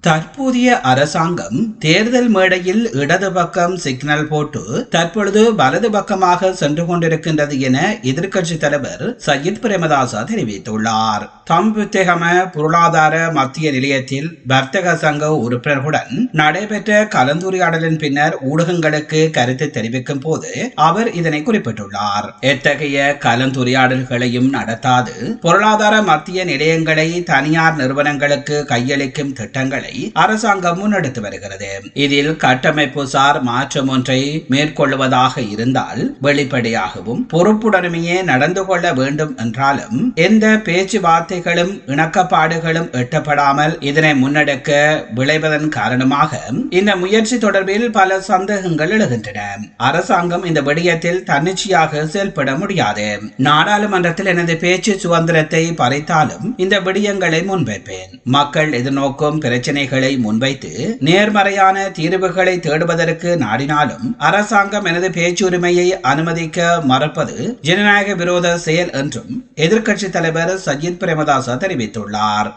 தற்போதைய அரசாங்கம் தேர்தல் மேடையில் இடது பக்கம் சிக்னல் போட்டு தற்பொழுது வலது பக்கமாக சென்று கொண்டிருக்கின்றது என எதிர்க்கட்சி தலைவர் சையத் பிரேமதாசா தெரிவித்துள்ளார். தம்புத்தேகம பொருளாதார மத்திய நிலையத்தில் வர்த்தக சங்க உறுப்பினர்களுடன் நடைபெற்ற கலந்துரையாடலின் பின்னர் ஊடகங்களுக்கு கருத்து தெரிவிக்கும் போது அவர் இதனை குறிப்பிட்டுள்ளார். எத்தகைய கலந்துரையாடல்களையும் நடத்தாது பொருளாதார மத்திய நிலையங்களை தனியார் நிறுவனங்களுக்கு கையளிக்கும் திட்டங்களை அரசாங்கம் முன்னெடுத்து வருகிறது. இதில் கட்டமைப்பு சார் மாற்றம் ஒன்றை மேற்கொள்வதாக இருந்தால் வெளிப்படையாகவும் பொறுப்புடனுமையே நடந்து கொள்ள வேண்டும் என்றாலும் எந்த பேச்சுவார்த்தைகளும் இணக்கப்பாடுகளும் எட்டப்படாமல் இதனை முன்னெடுக்க விளைவதன் காரணமாக இந்த முயற்சி தொடர்பில் பல சந்தேகங்கள் எழுகின்றன. அரசாங்கம் இந்த விடயத்தில் தன்னிச்சையாக செயல்பட முடியாது. நாடாளுமன்றத்தில் எனது பேச்சு சுதந்திரத்தை பறித்தாலும் இந்த விடயங்களை முன்வைப்பேன். மக்கள் எதிர்நோக்கும் பிரச்சினைகளை முன்வைத்து நேர்மறையான தீர்வுகளை தேடுவதற்கு நாடினாலும் அரசாங்கம் எனது பேச்சுரிமையை அனுமதிக்க மறுப்பது ஜனநாயக விரோத செயல் என்றும் எதிர்க்கட்சி தலைவர் சஜித் பிரேமதாச தெரிவித்துள்ளார்.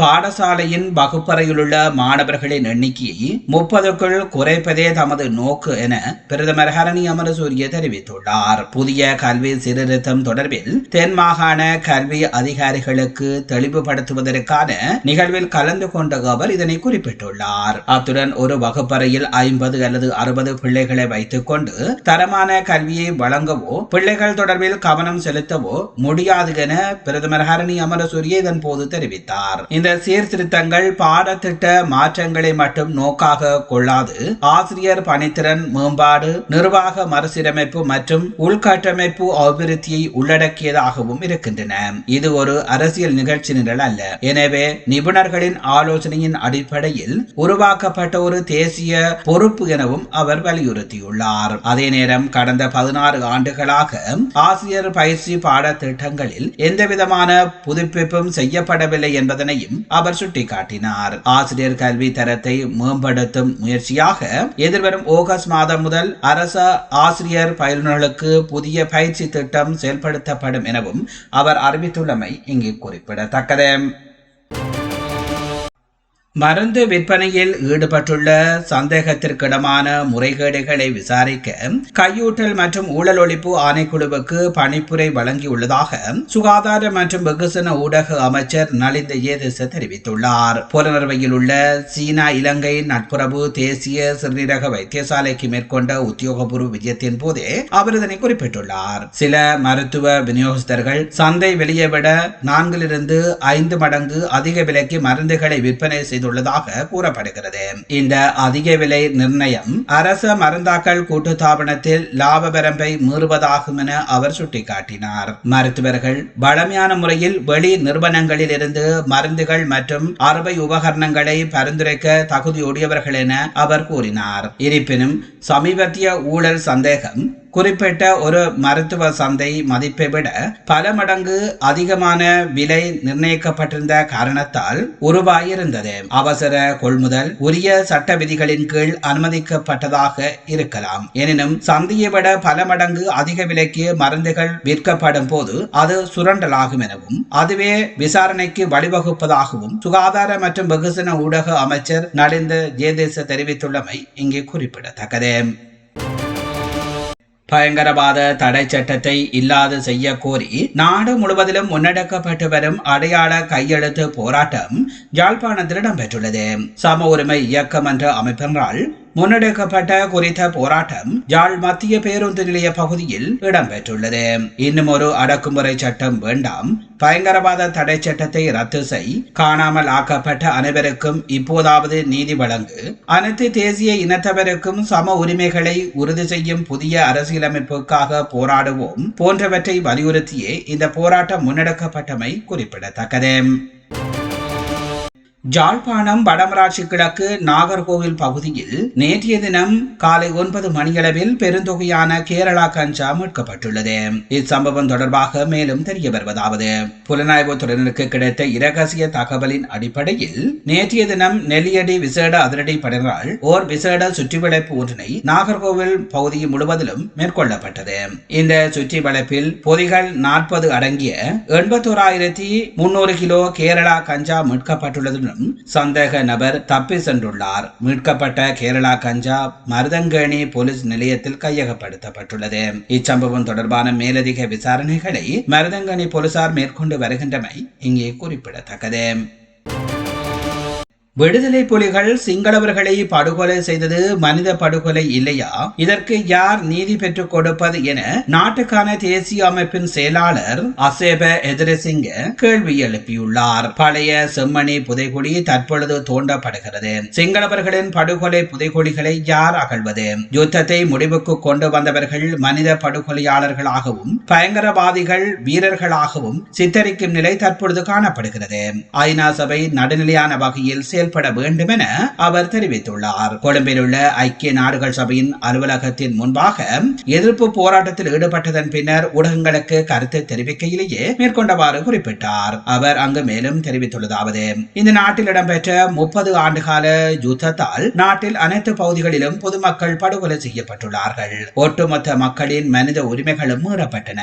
பாடசாலையின் வகுப்பறையிலுள்ள மாணவர்களின் எண்ணிக்கையை முப்பதுக்குள் குறைப்பதே தமது நோக்கு என பிரதமர் ஹரணி அமரசூரிய தெரிவித்துள்ளார். புதிய கல்வி சீர்திருத்தம் தொடர்பில் தென் மாகாண கல்வி அதிகாரிகளுக்கு தெளிவுபடுத்துவதற்கான நிகழ்வில் கலந்து கொண்ட அவர் இதனை குறிப்பிட்டுள்ளார். அத்துடன் ஒரு வகுப்பறையில் ஐம்பது அல்லது அறுபது பிள்ளைகளை வைத்துக் கொண்டு தரமான கல்வியை வழங்கவோ பிள்ளைகள் தொடர்பில் கவனம் செலுத்தவோ முடியாது என பிரதமர் ஹரணி அமரசூரிய இதன் போது தெரிவித்தார். இந்த சீர்திருத்தங்கள் பாடத்திட்ட மாற்றங்களை மட்டும் நோக்காக கொள்ளாது. ஆசிரியர் பணித்திறன் மேம்பாடு நிர்வாக மறுசீரமைப்பு மற்றும் உள்கட்டமைப்பு அபிவிருத்தியை உள்ளடக்கியதாகவும் இருக்கின்றன. இது ஒரு அரசியல் நிகழ்ச்சி நிரல் அல்ல. எனவே நிபுணர்களின் ஆலோசனையின் அடிப்படையில் உருவாக்கப்பட்ட ஒரு தேசிய பொறுப்பு எனவும் அவர் வலியுறுத்தியுள்ளார். அதே நேரம் கடந்த பதினாறு ஆண்டுகளாக ஆசிரியர் பயிற்சி பாடத்திட்டங்களில் எந்தவிதமான புதுப்பிப்பும் செய்யப்படவில்லை என்பதனையும் அவர் சுட்டிக்காட்டினார் ஆசிரியர் கல்வி தரத்தை மேம்படுத்தும் முயற்சியாக எதிர்வரும் ஆகஸ்ட் மாதம் முதல் அரச ஆசிரியர் பயிலுநர்களுக்கு புதிய பயிற்சி திட்டம் செயல்படுத்தப்படும் எனவும் அவர் அறிவித்துள்ளமை இங்கு குறிப்பிடத்தக்கது. மருந்து விற்பனையில் ஈடுபட்டுள்ள சந்தேகத்திற்கிடமான முறைகேடுகளை விசாரிக்க கையூட்டல் மற்றும் ஊழல் ஒழிப்பு ஆணைக்குழுவுக்கு பணிப்புரை வழங்கியுள்ளதாக சுகாதார மற்றும் வெகுசன ஊடக அமைச்சர் நலிந்த ஏதேச தெரிவித்துள்ளார். புலனர்வையில் உள்ள சீனா இலங்கை நட்புறவு தேசிய சிறுநீரக வைத்தியசாலைக்கு மேற்கொண்ட உத்தியோகபூர்வ விஜயத்தின் போதே அவர் இதனை குறிப்பிட்டுள்ளார். சில மருத்துவ விநியோகஸ்தர்கள் சந்தை வெளியே விட நான்கிலிருந்து ஐந்து மடங்கு அதிக விலைக்கு மருந்துகளை விற்பனை செய்து செய்துள்ளதாக கூறப்படுகிறது. இந்த அதிக விலை நிர்ணயம் அரச மருந்தாக்கள் கூட்டுத்தாபனத்தில் லாப வரம்பை மீறுவதாகும் என அவர் சுட்டிக்காட்டினார். மருத்துவர்கள் வளமையான முறையில் வெளி நிறுவனங்களில் இருந்து மருந்துகள் மற்றும் அறுவை உபகரணங்களை பரிந்துரைக்க தகுதியுடையவர்கள் என அவர் கூறினார். இருப்பினும் சமீபத்திய ஊழல் சந்தேகம் குறிப்பிட்ட ஒரு மருத்துவ சந்தை மதிப்பை விட பல மடங்கு அதிகமான விலை நிர்ணயிக்கப்பட்டிருந்த காரணத்தால் உருவாயிருந்தது. அவசர கொள்முதல் உரிய சட்ட விதிகளின் கீழ் அனுமதிக்கப்பட்டதாக இருக்கலாம். எனினும் சந்தையை விட பல மடங்கு அதிக விலைக்கு மருந்துகள் விற்கப்படும் போது அது சுரண்டலாகும் எனவும் அதுவே விசாரணைக்கு வழிவகுப்பதாகவும் சுகாதார மற்றும் வெகுசன ஊடக அமைச்சர் நலிந்த ஜேதேச தெரிவித்துள்ளமை இங்கே குறிப்பிடத்தக்கது. பயங்கரவாத தடை சட்டத்தை இல்லாது செய்ய கோரி நாடு முழுவதிலும் முன்னெடுக்கப்பட்டு வரும் அடையாள கையெழுத்து போராட்டம் யாழ்ப்பாணத்தில் இடம்பெற்றுள்ளது. சம உரிமை இயக்கம் என்ற அமைப்பினால் முன்னெடுக்கப்பட்ட குறித்த போராட்டம் யாழ் மத்திய பேருந்து நிலைய பகுதியில் இடம்பெற்றுள்ளது. இன்னும் ஒரு அடக்குமுறை சட்டம் வேண்டாம். பயங்கரவாத தடை சட்டத்தை ரத்து செய். காணாமல் ஆக்கப்பட்ட அனைவருக்கும் இப்போதாவது நீதி வழங்கு. அனைத்து தேசிய இனத்தவருக்கும் சம உரிமைகளை உறுதி செய்யும் புதிய அரசியலமைப்புக்காக போராடுவோம் போன்றவற்றை வலியுறுத்தியே இந்த போராட்டம் முன்னெடுக்கப்பட்டமை குறிப்பிடத்தக்கது. ஜாழ்ப்பாணம் வடமராட்சி கிழக்கு நாகர்கோவில் பகுதியில் நேற்றைய தினம் காலை ஒன்பது மணியளவில் பெருந்தொகையான கேரளா கஞ்சா மீட்கப்பட்டுள்ளது. இச்சம்பவம் தொடர்பாக மேலும் தெரிய வருவதாவது. புலனாய்வுத்துறையினருக்கு கிடைத்த இரகசிய தகவலின் அடிப்படையில் நேற்றைய தினம் நெல்லியடி விசேட அதிரடி படையினரால் ஓர் விசேட சுற்றிவளைப்பு ஒன்றினை நாகர்கோவில் பகுதி முழுவதிலும் மேற்கொள்ளப்பட்டது. இந்த சுற்றி வளைப்பில் பொதிகள் நாற்பது அடங்கிய எண்பத்தோராயிரத்தி முன்னூறு கிலோ கேரளா கஞ்சா மீட்கப்பட்டுள்ளதுடன் சந்தேக நபர் தப்பி சென்றுள்ளார். மீட்கப்பட்ட கேரளா கஞ்சா மருதங்கேணி போலீஸ் நிலையத்தில் கையகப்படுத்தப்பட்டுள்ளது. இச்சம்பவம் தொடர்பான மேலதிக விசாரணைகளை மருதங்கேணி போலீசார் மேற்கொண்டு வருகின்றமை இங்கே குறிப்பிடத்தக்கது. விடுதலை புலிகள் சிங்களவர்களை படுகொலை செய்தது மனித படுகொலை இல்லையா? இதற்கு யார் நீதி பெற்றுக் கொடுப்பது என நாட்டுக்கான தேசிய அமைப்பின் செயலாளர் அசேப எதிரசிங்க கேள்வி எழுப்பியுள்ளார். பழைய செம்மணி புதைகுழி தற்பொழுது தோண்டப்படுகிறது. சிங்களவர்களின் படுகொலை புதைகுழிகளை யார் அகழ்வது? யுத்தத்தை முடிவுக்கு கொண்டு வந்தவர்கள் மனித படுகொலையாளர்களாகவும் பயங்கரவாதிகள் வீரர்களாகவும் சித்தரிக்கும் நிலை தற்பொழுது காணப்படுகிறது. ஐநா சபை நடுநிலையான வகையில் செயல் செயல்பட வேண்டும் என அவர் தெரிவித்துள்ளார். கொழும்பில் உள்ள ஐக்கிய நாடுகள் சபையின் அலுவலகத்தின் முன்பாக எதிர்ப்பு போராட்டத்தில் ஈடுபட்டதன் பின்னர் ஊடகங்களுக்கு கருத்து தெரிவிக்கையிலேயே மேற்கொண்டவாறு குறிப்பிட்டார். அவர் அங்கு மேலும் தெரிவித்துள்ளதாவது இந்த நாட்டில் இடம்பெற்ற முப்பது ஆண்டுகால யுத்தத்தால் நாட்டில் அனைத்து பகுதிகளிலும் பொதுமக்கள் படுகொலை செய்யப்பட்டுள்ளார்கள். ஒட்டுமொத்த மக்களின் மனித உரிமைகளும் மீறப்பட்டன.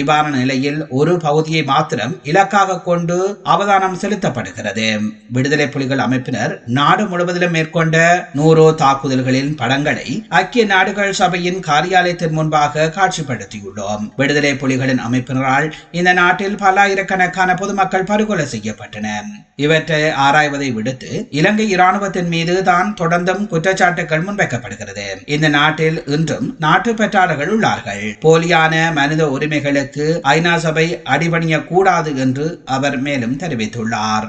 இவ்வாறான நிலையில் ஒரு பகுதியை மாத்திரம் இலக்காக கொண்டு அவதானம் செலுத்தப்படுகிறது. விடுதலை புலிகள் அமைப்பு அமைப்பினர் நாடு முழுவதிலும் மேற்கொண்ட நூறோ தாக்குதல்களின் படங்களை ஐக்கிய நாடுகள் சபையின் காரியாலயத்தின் முன்பாக காட்சிப்படுத்தியுள்ளோம். விடுதலை புலிகளின் அமைப்பினரால் இந்த நாட்டில் பல்லாயிரக்கணக்கான பொதுமக்கள் படுகொலை செய்யப்பட்டனர் இவற்றை ஆராய்வதை விடுத்து இலங்கை இராணுவத்தின் மீது தான் தொடர்ந்தும் குற்றச்சாட்டுகள் முன்வைக்கப்படுகிறது. இந்த நாட்டில் இன்றும் நாட்டு பெற்றாளர்கள் உள்ளார்கள். போலியான மனித உரிமைகளுக்கு ஐநா சபை அடிபணிய கூடாது என்று அவர் மேலும் தெரிவித்துள்ளார்.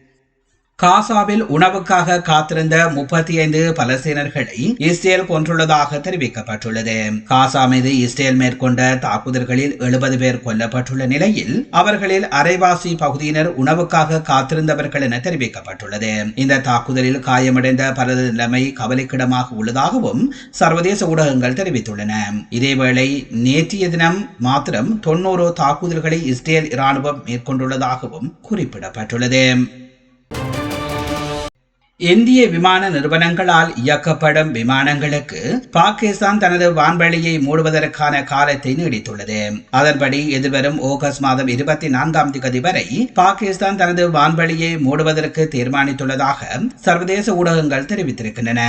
காசாவில் உணவுக்காக காத்திருந்த முப்பத்தி ஐந்து பலஸ்தீனர்களை இஸ்ரேல் கொன்றுள்ளதாக தெரிவிக்கப்பட்டுள்ளது. காசா மீது இஸ்ரேல் மேற்கொண்ட தாக்குதல்களில் எழுபது பேர் கொல்லப்பட்டுள்ள நிலையில் அவர்களில் அரைவாசி பகுதியினர் உணவுக்காக காத்திருந்தவர்கள் என தெரிவிக்கப்பட்டுள்ளது. இந்த தாக்குதலில் காயமடைந்த பலரது நிலைமை கவலைக்கிடமாக உள்ளதாகவும் சர்வதேச ஊடகங்கள் தெரிவித்துள்ளன. இதேவேளை நேற்றைய தினம் மாத்திரம் தொன்னூறு தாக்குதல்களை இஸ்ரேல் இராணுவம் மேற்கொண்டுள்ளதாகவும் குறிப்பிடப்பட்டுள்ளது. இந்திய விமான நிறுவனங்களால் இயக்கப்படும் விமானங்களுக்கு பாகிஸ்தான் தனது வான்வெளியை மூடுவதற்கான காலத்தை நீடித்துள்ளது. அதன்படி எதிர்வரும் ஆகஸ்ட் மாதம் இருபத்தி நான்காம் தேதி வரை பாகிஸ்தான் தனது வான்வெளியை மூடுவதற்கு தீர்மானித்துள்ளதாக சர்வதேச ஊடகங்கள் தெரிவித்திருக்கின்றன.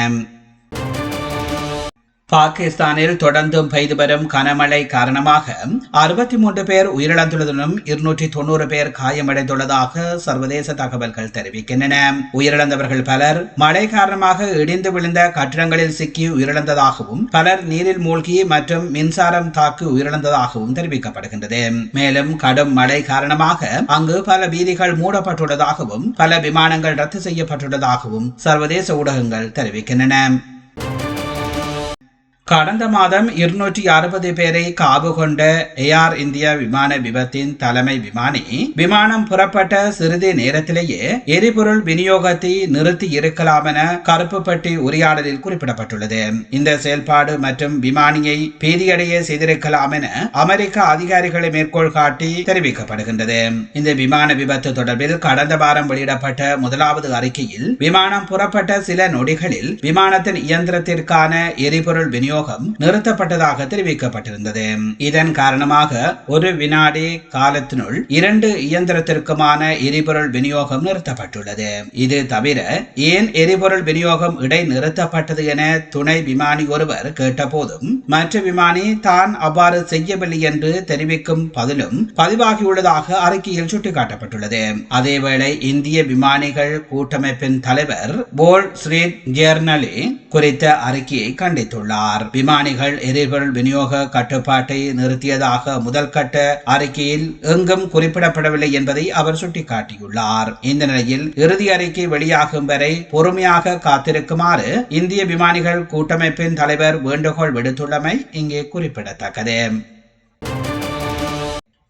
பாகிஸ்தானில் தொடர்ந்தும் பெய்து வரும் கனமழை காரணமாக அறுபத்தி மூன்று பேர் உயிரிழந்துள்ளதுடன் இருநூற்றி தொண்ணூறு பேர் காயமடைந்துள்ளதாக சர்வதேச தகவல்கள் தெரிவிக்கின்றன. உயிரிழந்தவர்கள் பலர் மழை காரணமாக இடிந்து விழுந்த கட்டிடங்களில் சிக்கி உயிரிழந்ததாகவும் பலர் நீரில் மூழ்கி மற்றும் மின்சாரம் தாக்கி உயிரிழந்ததாகவும் தெரிவிக்கப்படுகின்றது. மேலும் கடும் மழை காரணமாக அங்கு பல வீதிகள் மூடப்பட்டுள்ளதாகவும் பல விமானங்கள் ரத்து செய்யப்பட்டுள்ளதாகவும் சர்வதேச ஊடகங்கள் தெரிவிக்கின்றன. கடந்த மாதம் இருநூற்றி அறுபது பேரை காவு கொண்ட ஏஆர் இந்தியா விமான விபத்தின் தலைமை விமானி விமானம் புறப்பட்ட சிறிது நேரத்திலேயே எரிபொருள் விநியோகத்தை நிறுத்தி இருக்கலாம் என கருப்புப்பட்டி உரையாடலில் குறிப்பிடப்பட்டுள்ளது. இந்த செயல்பாடு மற்றும் விமானியை பீதியடைய செய்திருக்கலாம் என அமெரிக்க அதிகாரிகளை மேற்கோள் காட்டி தெரிவிக்கப்படுகின்றது. இந்த விமான விபத்து தொடர்பில் கடந்த வாரம் வெளியிடப்பட்ட முதலாவது அறிக்கையில் விமானம் புறப்பட்ட சில நொடிகளில் விமானத்தின் இயந்திரத்திற்கான எரிபொருள் விநியோகம் விநியோகம் நிறுத்தப்பட்டதாக தெரிவிக்கப்பட்டிருந்தது. இதன் காரணமாக ஒரு வினாடி காலத்தினுள் இரண்டு இயந்திரத்திற்குமான எரிபொருள் விநியோகம் நிறுத்தப்பட்டுள்ளது. இது தவிர ஏன் எரிபொருள் விநியோகம் இடை நிறுத்தப்பட்டது என துணை விமானி ஒருவர் கேட்டபோதும் மற்ற விமானி தான் அவ்வாறு செய்யவில்லை என்று தெரிவிக்கும் பதிலும் பதிவாகியுள்ளதாக அறிக்கையில் சுட்டிக்காட்டப்பட்டுள்ளது. அதேவேளை இந்திய விமானிகள் கூட்டமைப்பின் தலைவர் போல் ஸ்ரீ ஜேர்னலி குறித்த அறிக்கையை கண்டித்துள்ளார். விமானிகள் எரிபொருள் விநியோக கட்டுப்பாட்டை நிறுத்தியதாக முதல் கட்ட அறிக்கையில் எங்கும் குறிப்பிடப்படவில்லை என்பதை அவர் சுட்டிக்காட்டியுள்ளார். இந்த நிலையில் இறுதி அறிக்கை வெளியாகும் வரை பொறுமையாக காத்திருக்குமாறு இந்திய விமானிகள் கூட்டமைப்பின் தலைவர் வேண்டுகோள் விடுத்துள்ளமை இங்கே குறிப்பிடத்தக்கது.